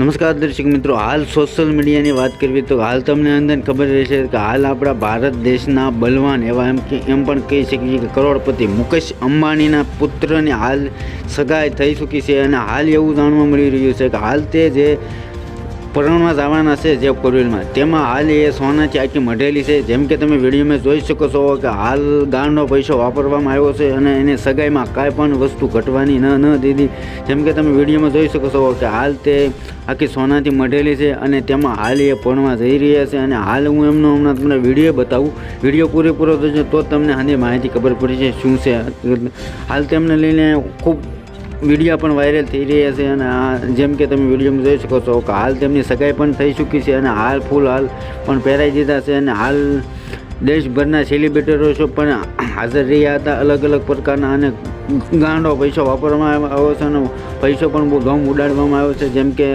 નમસ્કાર દર્શક મિત્રો, હાલ સોશિયલ મીડિયાની વાત કરવી તો હાલ તમને અંદર ખબર રહેશે કે હાલ આપણા ભારત દેશના બલવાન એવા એમ એમ પણ કહી શકીએ કે કરોડપતિ મુકેશ અંબાણીના પુત્રની હાલ સગાઈ થઈ ચૂકી છે અને હાલ એવું જાણવા મળી રહ્યું છે કે હાલ તે જે પરણવા જવાના છે જે કોરિયલમાં તેમાં હાલ એ સોનાથી આખી મઢેલી છે. જેમ કે તમે વિડીયોમાં જોઈ શકો છો કે હાલ ગાંડનો પૈસો વાપરવામાં આવ્યો છે અને એને સગાઈમાં કાંઈ પણ વસ્તુ ઘટવાની ન ન દીધી. જેમ કે તમે વિડીયોમાં જોઈ શકો છો કે હાલ તે આખી સોનાથી મઢેલી છે અને તેમાં હાલ એ ભણવા જઈ રહ્યા છે અને હાલ હું એમનો હમણાં તમને વીડિયો બતાવું. વીડિયો પૂરેપૂરો થશે તો તમને હાની માહિતી ખબર પડી છે શું છે. હાલ તેમને લઈને ખૂબ વીડિયો પણ વાયરલ થઈ રહ્યા છે અને આ જેમ કે તમે વિડીયોમાં જોઈ શકો છો કે હાલ તેમની સગાઈ પણ થઈ ચૂકી છે અને હાલ ફૂલ હાલ પણ પહેરાઈ દીધા છે અને હાલ દેશભરના સેલિબ્રિટરો શો પણ હાજર રહ્યા હતા અલગ અલગ પ્રકારના અને ગાંડો પૈસો વાપરવામાં આવ્યો છે અને પૈસો પણ બહુ ગમ ઉડાડવામાં આવ્યો છે. જેમ કે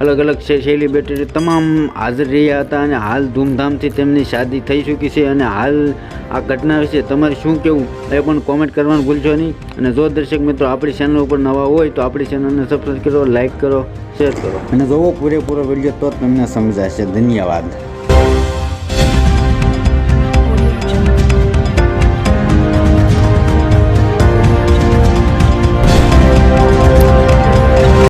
અલગ અલગ છે સેલિબ્રિટી તમામ હાજર રહ્યા હતા અને હાલ ધૂમધામથી તેમની શાદી થઈ ચૂકી છે અને હાલ આ ઘટના વિશે તમારે શું કહેવું એ પણ કોમેન્ટ કરવાનું ભૂલશો નહીં. અને જો દર્શક મિત્રો આપણી ચેનલ ઉપર નવા હોય તો આપણી ચેનલને સબસ્ક્રાઈબ કરો લાઇક કરો શેર કરો. અને જોવો પૂરેપૂરો વીડિયો તો તમને સમજાશે. ધન્યવાદ.